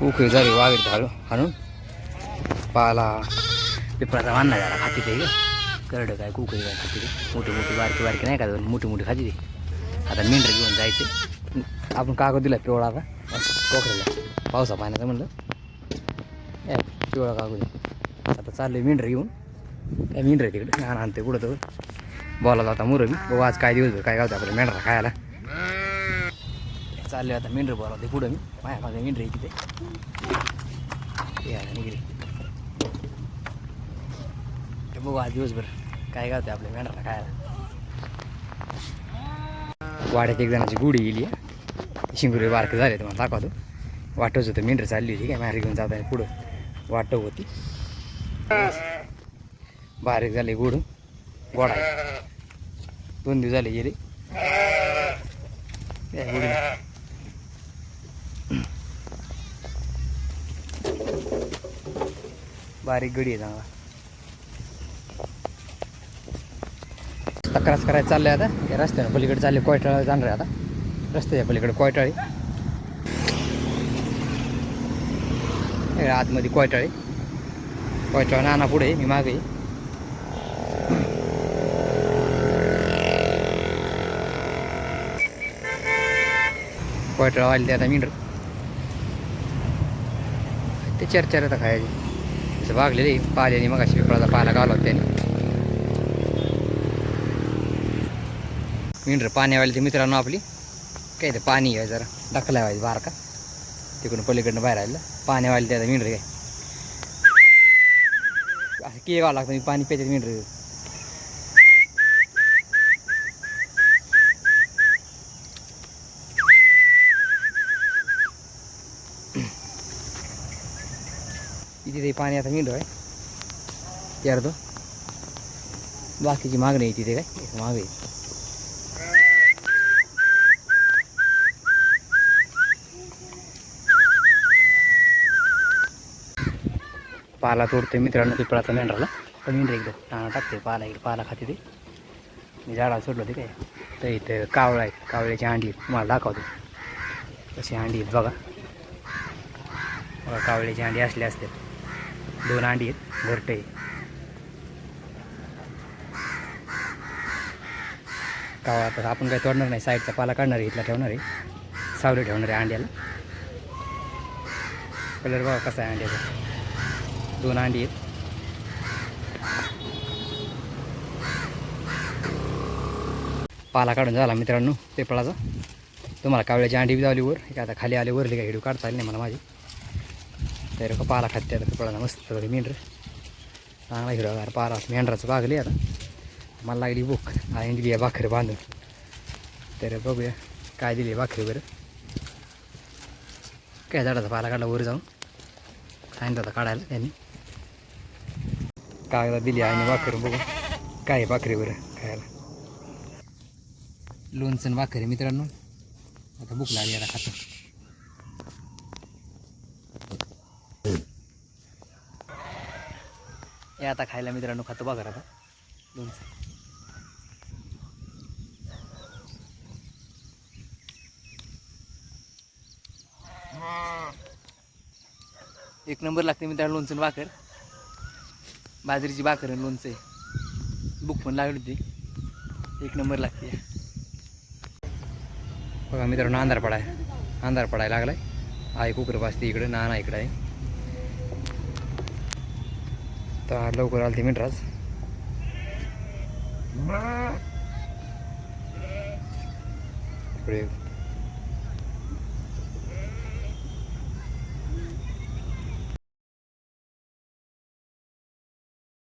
कुखळी झाली वाघेर घालू हाणून. पाला. पिपळाचा वांना झाला खाती ते. करडं काय कुखळी काय खाती ते. मोठी मोठी बारकी बारकी नाही का मोठी मोठी खाती ते. आता मेंढर घेऊन जायचे. आपण कागद दिला पिवळा आता. कोकऱ्याला पावसा पाण्याचं म्हणलं. ए पिवळा कागद. आता चाललं मेंढर घेऊन. काय मेंढर तिकडे. आणते कुठं तर. बोलायला आता मुरं मी बघू आज काय दिवस काय गावते आपल्या मेंढरा खायला? चालले आता मेंढर बोलावते पुढं मी. माझ्या माझ्या मेंढर आहे तिथे. ते आहे निगरी ते बघू आज दिवसभर काय गावते आपल्या मेंढरला खायला. वाड्यात एक जणाची गुढी गेली शिंगुरे बारक झाले तुम्हाला दाखवतो. वाटच होतं मेंढर चालली होती काय? माहेर घेऊन जाताना पुढं वाटव होती. बारीक झाले गुड गोडा दोन दिवस झाले गेले. बारीक गडी आहे चांगला तक्रास करायला चाललंय आता. या रस्त्यानं पलीकडे चालले कोयटाळा जाणार आहे आता. रस्त्याच्या पलीकडे कोयटाळी. आतमध्ये कोयटाळी. कोयटाळा नाना पुढे मी मागे कोयटाळा वाढले आता मिनर ते चर्चा आता खायची. असं वागलेले पाल्याने मग अशी पिपळाचा पाला गावला होता त्याने मिंडर पाण्यावाले ते मित्रांनो आपली काय ते पाणी आहे जरा ढकला व्हायचं बारका तिकडून पलीकडनं बाहेर आलेलं पाण्यावाले ते आता मिंडर काय असं के लागतं मी पाणी प्यायचं मिंडर इथे ते पाणी आता मिळतो आहे. ते अर्ध बाकीची मागणी आहे तिथे काय? मागे आहे. पाला तोडते मित्रांनो पिपळाचा मेंढराला. पण मेंढरा एकदा टाणा टाकते पाला इकडे पाला खाते ते. मी झाडाला सोडलं ते काय? तर इथं कावळा आहेत कावळ्याची अंडी तुम्हाला दाखवतो. कशी अंडी आहेत बघा. बघा कावळ्याची अंडी असली असते. दोन अंडी आहेत घरटे कावा तर आपण काही तोडणार नाही साईडचा पाला काढणार आहे इथला ठेवणार आहे. सावली ठेवणार आहे अंड्याला. कलर बघा कसा आहे अंड्याचा. दोन अंडी आहेत. पाला काढून झाला मित्रांनो पेपळाचा तुम्हाला कावळ्याची अंडी बी लावली वर एक काय आता खाली आले वरली काही हिडू काढता आली नाही मला माझी. तर का पाला खात आता पिपळाचा मस्त बघा मेंढर चांगला हिरवागार पाला मेंढराचं बागली आता मला लागली भूक आणि दिली आहे भाकरी बांधून तर बघूया काय दिली आहे भाकरी बरं काय झाडाचा पाला काढला वर जाऊन सांगितलं होता काढायला त्यांनी कागदा दिली आणि भाकरी बघू काय आहे भाकरी बरं खायला लोणचं आणि भाकरी मित्रांनो आता भूक लागली आता खातो हे आता खायला मित्रांनो खातो बघा आता लोणचं एक नंबर लागते मित्रांनो लोणचं भाकर. बाजरीची भाकर आणि लोणचं आहे. बुक पण लागली होती. एक नंबर लागते. बघा मित्रांनो अंधार पडाय अंधार पडायला लागलाय. आई कुकर वाजते इकडे नाना इकडे आहे. तर लवकर आलते मिनराज इकडे